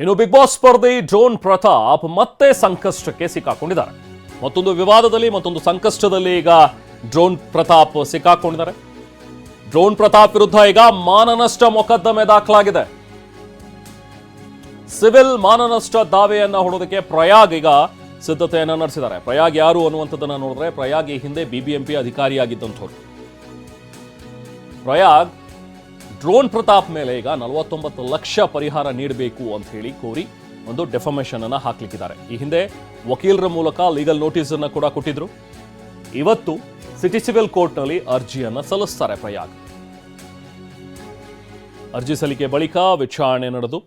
ಇನ್ನು Bigg Boss ಸ್ಪರ್ಧಿ drone Pratap ಮತ್ತೆ ಸಂಕಷ್ಟಕ್ಕೆ ಸಿಕ್ಕಾಕೊಂಡಿದ್ದಾರೆ. ಮತ್ತೊಂದು ವಿವಾದದಲ್ಲಿ, ಮತ್ತೊಂದು ಸಂಕಷ್ಟದಲ್ಲಿ ಈಗ ಡ್ರೋನ್ ಪ್ರತಾಪ್ ಸಿಕ್ಕಾಕೊಂಡಿದ್ದಾರೆ. ಡ್ರೋನ್ ಪ್ರತಾಪ್ ವಿರುದ್ಧ ಈಗ ಮಾನನಷ್ಟ ಮೊಕದ್ದಮೆ ದಾಖಲಾಗಿದೆ. ಸಿವಿಲ್ ಮಾನನಷ್ಟ ದಾವೆಯನ್ನ ಹೊಡೋದಕ್ಕೆ ಪ್ರಯಾಗ್ ಈಗ ಸಿದ್ಧತೆಯನ್ನ ನಡೆಸಿದ್ದಾರೆ. ಪ್ರಯಾಗ್ ಯಾರು ಅನ್ನುವಂಥದ್ದನ್ನ ನೋಡಿದ್ರೆ ಪ್ರಯಾಗ್ ಈ ಹಿಂದೆ ಬಿಬಿಎಂಪಿ ಅಧಿಕಾರಿಯಾಗಿದ್ದಂಥವ್ರು. ಪ್ರಯಾಗ್ ಡ್ರೋನ್ ಪ್ರತಾಪ್ ಮೇಲೆ ಈಗ ನಲವತ್ತೊಂಬತ್ತು ಲಕ್ಷ ಪರಿಹಾರ ನೀಡಬೇಕು ಅಂತ ಹೇಳಿ ಕೋರಿ ಒಂದು ಡೆಫಮೇಷನ್ ಅನ್ನ ಹಾಕ್ಲಿಕ್ಕಿದ್ದಾರೆ. ಈ ಹಿಂದೆ ವಕೀಲರ ಮೂಲಕ ಲೀಗಲ್ ನೋಟಿಸ್ ಅನ್ನ ಕೂಡ ಕೊಟ್ಟಿದ್ರು. ಇವತ್ತು ಸಿಟಿ ಸಿವಿಲ್ ಕೋರ್ಟ್ನಲ್ಲಿ ಅರ್ಜಿಯನ್ನ ಸಲ್ಲಿಸ್ತಾರೆ ಪ್ರಯಾಗ್. ಅರ್ಜಿ ಸಲ್ಲಿಕೆ ಬಳಿಕ ವಿಚಾರಣೆ ನಡೆದು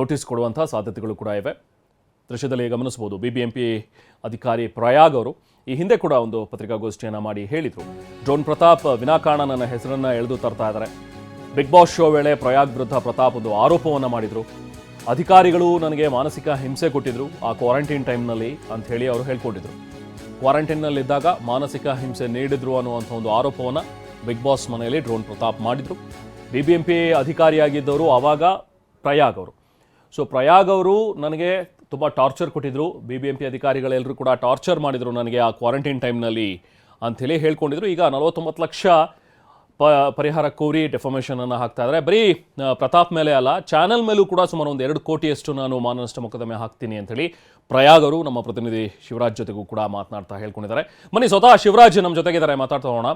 ನೋಟಿಸ್ ಕೊಡುವಂತಹ ಸಾಧ್ಯತೆಗಳು ಕೂಡ ಇವೆ. ದೃಶ್ಯದಲ್ಲಿ ಗಮನಿಸಬಹುದು ಬಿಬಿಎಂಪಿ ಅಧಿಕಾರಿ ಪ್ರಯಾಗ್ ಅವರು ಈ ಹಿಂದೆ ಕೂಡ ಒಂದು ಪತ್ರಿಕಾಗೋಷ್ಠಿಯನ್ನು ಮಾಡಿ ಹೇಳಿದರು. ಡ್ರೋನ್ ಪ್ರತಾಪ್ ವಿನಾಕಾರಣ ನನ್ನ ಹೆಸರನ್ನ ಎಳೆದು ತರ್ತಾ ಇದ್ದಾರೆ. ಬಿಗ್ ಬಾಸ್ ಶೋ ವೇಳೆ ಪ್ರಯಾಗ್ ವಿರುದ್ಧ ಪ್ರತಾಪ್ ಒಂದು ಆರೋಪವನ್ನು ಮಾಡಿದರು. ಅಧಿಕಾರಿಗಳು ನನಗೆ ಮಾನಸಿಕ ಹಿಂಸೆ ಕೊಟ್ಟಿದ್ರು. ಆ ಕ್ವಾರಂಟೈನ್ ಟೈಮ್ನಲ್ಲಿ ಅಂತ ಹೇಳಿ ಅವರು ಹೇಳ್ಕೊಂಡಿದ್ರು ಕ್ವಾರಂಟೈನ್ನಲ್ಲಿದ್ದಾಗ ಮಾನಸಿಕ ಹಿಂಸೆ ನೀಡಿದ್ರು ಅನ್ನುವಂಥ ಒಂದು ಆರೋಪವನ್ನು ಬಿಗ್ ಬಾಸ್ ಮನೆಯಲ್ಲಿ ಡ್ರೋನ್ ಪ್ರತಾಪ್ ಮಾಡಿದರು. ಬಿ ಬಿ ಎಂ ಪಿ ಅಧಿಕಾರಿಯಾಗಿದ್ದವರು ಆವಾಗ ಪ್ರಯಾಗ್ ಅವರು. ಸೊ ಪ್ರಯಾಗ್ ಅವರು ನನಗೆ ತುಂಬ ಟಾರ್ಚರ್ ಕೊಟ್ಟಿದ್ರು. ಬಿ ಬಿ ಎಂ ಪಿ ಅಧಿಕಾರಿಗಳೆಲ್ಲರೂ ಕೂಡ ಟಾರ್ಚರ್ ಮಾಡಿದರು ನನಗೆ ಆ ಕ್ವಾರಂಟೈನ್ ಟೈಮ್ನಲ್ಲಿ ಅಂಥೇಳಿ ಹೇಳ್ಕೊಂಡಿದ್ರು. ಈಗ ನಲವತ್ತೊಂಬತ್ತು ಲಕ್ಷ ಪ, ಪರಿಹಾರ ಕೋರಿ ಡೆಫಮೇಷನ್ ಅನ್ನು ಹಾಕ್ತಾ ಇದ್ದಾರೆ ಬರೀ ಪ್ರತಾಪ್ ಮೇಲೆ ಅಲ್ಲ ಚಾನೆಲ್ ಮೇಲೂ ಕೂಡ ಸುಮಾರು ಒಂದು ಎರಡು ಕೋಟಿಯಷ್ಟು ನಾನು ಮಾನನಷ್ಟ ಮೊಕದ್ದಮೆ ಹಾಕ್ತೀನಿ ಅಂತೇಳಿ ಪ್ರಯಾಗ್ ಅವರು ನಮ್ಮ ಪ್ರತಿನಿಧಿ ಶಿವರಾಜ್ ಜೊತೆಗೂ ಕೂಡ ಮಾತನಾಡ್ತಾ ಹೇಳ್ಕೊಂಡಿದ್ದಾರೆ. ಮನಿ ಸ್ವತಃ ಶಿವರಾಜ್ ನಮ್ಮ ಜೊತೆಗಿದ್ದಾರೆ, ಮಾತಾಡ್ತಾ ಹೋಗೋಣ.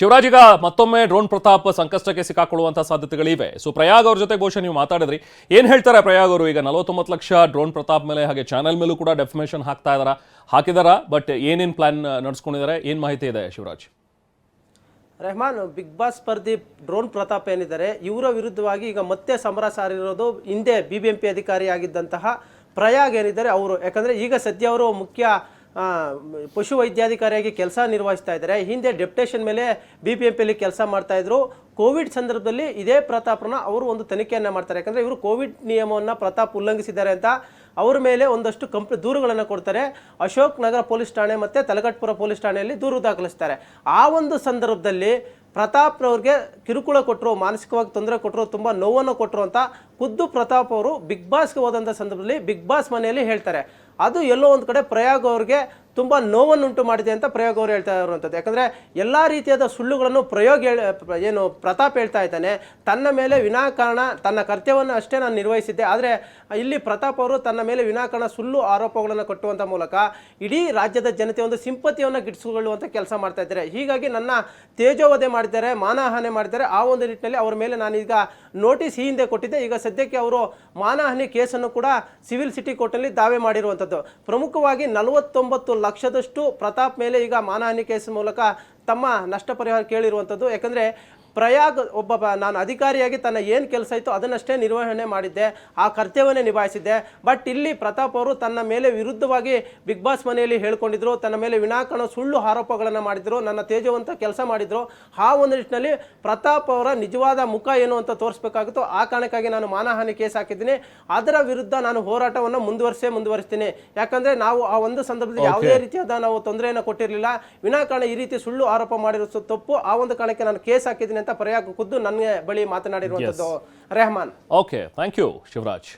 ಶಿವರಾಜ್, ಈಗ ಮತ್ತೊಮ್ಮೆ ಡ್ರೋನ್ ಪ್ರತಾಪ್ ಸಂಕಷ್ಟಕ್ಕೆ ಸಿಕ್ಕಾಕೊಳ್ಳುವಂಥ ಸಾಧ್ಯತೆಗಳಿವೆ. ಸೊ ಪ್ರಯಾಗ್ ಅವ್ರ ಜೊತೆ ಬಹುಶಃ ನೀವು ಮಾತಾಡಿದ್ರಿ. ಏನ್ ಹೇಳ್ತಾರೆ ಪ್ರಯಾಗ್ ಅವರು ಈಗ ನಲವತ್ತೊಂಬತ್ತು ಲಕ್ಷ ಡ್ರೋನ್ ಪ್ರತಾಪ್ ಮೇಲೆ ಹಾಗೆ ಚಾನೆಲ್ ಮೇಲೂ ಕೂಡ ಡೆಫಮೇಷನ್ ಹಾಕ್ತಾ ಇದಾರ? ಹಾಕಿದಾರ? ಬಟ್ ಏನೇನು ಪ್ಲಾನ್ ನಡೆಸ್ಕೊಂಡಿದ್ದಾರೆ? ಏನು ಮಾಹಿತಿ ಇದೆ ಶಿವರಾಜ್? ರೆಹಮಾನ್, ಬಿಗ್ ಬಾಸ್ ಸ್ಪರ್ಧಿ ಡ್ರೋನ್ ಪ್ರತಾಪ್ ಏನಿದ್ದಾರೆ, ಇವರ ವಿರುದ್ಧವಾಗಿ ಈಗ ಮತ್ತೆ ಸಮರ ಸಾರಿರೋದು ಹಿಂದೆ ಬಿ ಬಿ ಎಂ ಪಿ ಅಧಿಕಾರಿಯಾಗಿದ್ದಂತಹ ಪ್ರಯಾಗ್ ಏನಿದ್ದಾರೆ, ಅವರು. ಯಾಕಂದರೆ ಈಗ ಸದ್ಯ ಅವರು ಮುಖ್ಯ ಪಶು ವೈದ್ಯಾಧಿಕಾರಿಯಾಗಿ ಕೆಲಸ ನಿರ್ವಹಿಸ್ತಾ ಇದ್ದಾರೆ. ಹಿಂದೆ ಡೆಪ್ಟೇಷನ್ ಮೇಲೆ ಬಿ ಪಿ ಎಂ ಪಿಯಲ್ಲಿ ಕೆಲಸ ಮಾಡ್ತಾಯಿದ್ರು ಕೋವಿಡ್ ಸಂದರ್ಭದಲ್ಲಿ ಇದೇ ಪ್ರತಾಪ್ರನ್ನ ಅವರು ಒಂದು ತನಿಖೆಯನ್ನು ಮಾಡ್ತಾರೆ. ಯಾಕಂದರೆ ಇವರು ಕೋವಿಡ್ ನಿಯಮವನ್ನು ಪ್ರತಾಪ್ ಉಲ್ಲಂಘಿಸಿದ್ದಾರೆ ಅಂತ ಅವ್ರ ಮೇಲೆ ಒಂದಷ್ಟು ಕಂಪ್ ದೂರುಗಳನ್ನು ಕೊಡ್ತಾರೆ. ಅಶೋಕ್ ನಗರ ಪೊಲೀಸ್ ಠಾಣೆ ಮತ್ತು ತಲಗಟ್ಪುರ ಪೊಲೀಸ್ ಠಾಣೆಯಲ್ಲಿ ದೂರು ದಾಖಲಿಸ್ತಾರೆ. ಆ ಒಂದು ಸಂದರ್ಭದಲ್ಲಿ ಪ್ರತಾಪ್ರವ್ರಿಗೆ ಕಿರುಕುಳ ಕೊಟ್ಟರು ಮಾನಸಿಕವಾಗಿ ತೊಂದರೆ ಕೊಟ್ಟರು ತುಂಬ ನೋವನ್ನು ಕೊಟ್ಟರು ಅಂತ ಖುದ್ದು ಪ್ರತಾಪ್ ಅವರು ಬಿಗ್ ಬಾಸ್ಗೆ ಹೋದಂಥ ಸಂದರ್ಭದಲ್ಲಿ ಬಿಗ್ ಬಾಸ್ ಮನೆಯಲ್ಲಿ ಹೇಳ್ತಾರೆ. ಅದು ಎಲ್ಲೋ ಒಂದು ಕಡೆ ಪ್ರಯಾಗ್ ಅವ್ರಿಗೆ ತುಂಬ ನೋವನ್ನುಂಟು ಮಾಡಿದೆ ಅಂತ ಪ್ರಯೋಗ ಅವರು ಹೇಳ್ತಾ ಇರುವಂಥದ್ದು. ಯಾಕಂದರೆ ಎಲ್ಲ ರೀತಿಯಾದ ಸುಳ್ಳುಗಳನ್ನು ಪ್ರಯೋಗ ಹೇಳ, ಏನು ಪ್ರತಾಪ್ ಹೇಳ್ತಾ ಇದ್ದಾನೆ. ತನ್ನ ಮೇಲೆ ವಿನಾಕಾರಣ, ತನ್ನ ಕರ್ತವ್ಯವನ್ನು ಅಷ್ಟೇ ನಾನು ನಿರ್ವಹಿಸಿದ್ದೆ. ಆದರೆ ಇಲ್ಲಿ ಪ್ರತಾಪ್ ಅವರು ತನ್ನ ಮೇಲೆ ವಿನಾಕಾರಣ ಸುಳ್ಳು ಆರೋಪಗಳನ್ನು ಕಟ್ಟುವಂಥ ಮೂಲಕ ಇಡೀ ರಾಜ್ಯದ ಜನತೆ ಒಂದು ಸಿಂಪತಿಯನ್ನು ಗಿಟ್ಟಿಸಿಕೊಳ್ಳುವಂಥ ಕೆಲಸ ಮಾಡ್ತಾ ಇದ್ದಾರೆ. ಹೀಗಾಗಿ ನನ್ನ ತೇಜೋವಧೆ ಮಾಡಿದ್ದಾರೆ, ಮಾನಹಾನಿ ಮಾಡಿದ್ದಾರೆ. ಆ ಒಂದು ನಿಟ್ಟಿನಲ್ಲಿ ಅವರ ಮೇಲೆ ನಾನೀಗ ನೋಟಿಸ್ ಈ ಹಿಂದೆ ಕೊಟ್ಟಿದ್ದೆ. ಈಗ ಸದ್ಯಕ್ಕೆ ಅವರು ಮಾನಹಾನಿ ಕೇಸನ್ನು ಕೂಡ ಸಿವಿಲ್ ಸಿಟಿ ಕೋರ್ಟಲ್ಲಿ ದಾವೆ ಮಾಡಿರುವಂಥದ್ದು. ಪ್ರಮುಖವಾಗಿ ನಲವತ್ತೊಂಬತ್ತು ಲಕ್ಷದಷ್ಟು ಪ್ರತಾಪ್ ಮೇಲೆ ಈಗ ಮಾನಹಾನಿ ಕೇಸ್ ಮೂಲಕ ತಮ್ಮ ನಷ್ಟ ಪರಿಹಾರ ಕೇಳಿರುವಂಥದ್ದು. ಯಾಕಂದರೆ ಪ್ರಯಾಗ್ ಒಬ್ಬ ನಾನು ಅಧಿಕಾರಿಯಾಗಿ ತನ್ನ ಏನು ಕೆಲಸ ಇತ್ತು ಅದನ್ನಷ್ಟೇ ನಿರ್ವಹಣೆ ಮಾಡಿದ್ದೆ ಆ ಕರ್ತವ್ಯವನ್ನೇ ನಿಭಾಯಿಸಿದ್ದೆ. ಬಟ್ ಇಲ್ಲಿ ಪ್ರತಾಪ್ ಅವರು ತನ್ನ ಮೇಲೆ ವಿರುದ್ಧವಾಗಿ ಬಿಗ್ ಬಾಸ್ ಮನೆಯಲ್ಲಿ ಹೇಳ್ಕೊಂಡಿದ್ರು ತನ್ನ ಮೇಲೆ ವಿನಾಕಾರಣ ಸುಳ್ಳು ಆರೋಪಗಳನ್ನು ಮಾಡಿದ್ರು ನನ್ನ ತೇಜವಂತ ಕೆಲಸ ಮಾಡಿದ್ರು. ಆ ಒಂದು ನಿಟ್ಟಿನಲ್ಲಿ ಪ್ರತಾಪ್ ಅವರ ನಿಜವಾದ ಮುಖ ಏನು ಅಂತ ತೋರಿಸ್ಬೇಕಾಗಿತ್ತು ಆ ಕಾರಣಕ್ಕಾಗಿ ನಾನು ಮಾನಹಾನಿ ಕೇಸ್ ಹಾಕಿದ್ದೀನಿ. ಅದರ ವಿರುದ್ಧ ನಾನು ಹೋರಾಟವನ್ನು ಮುಂದುವರಿಸೇ ಮುಂದುವರಿಸ್ತೀನಿ. ಯಾಕಂದರೆ ನಾವು ಆ ಒಂದು ಸಂದರ್ಭದಲ್ಲಿ ಯಾವುದೇ ರೀತಿಯಾದ ನಾವು ತೊಂದರೆಯನ್ನು ಕೊಟ್ಟಿರಲಿಲ್ಲ. ವಿನಾಕಾರಣ ಈ ರೀತಿ ಸುಳ್ಳು ಆರೋಪ ಮಾಡಿರೋ ತಪ್ಪು ಆ ಒಂದು ಕಾರಣಕ್ಕೆ ನಾನು ಕೇಸ್ ಹಾಕಿದ್ದೀನಿ ಅಂತ ಪ್ರಯಾಗ್ ಖುದ್ದು ನನಗೆ ಬಳಿ ಮಾತನಾಡಿರುವಂಥದ್ದು Rehman. Okay thank you Shivaraj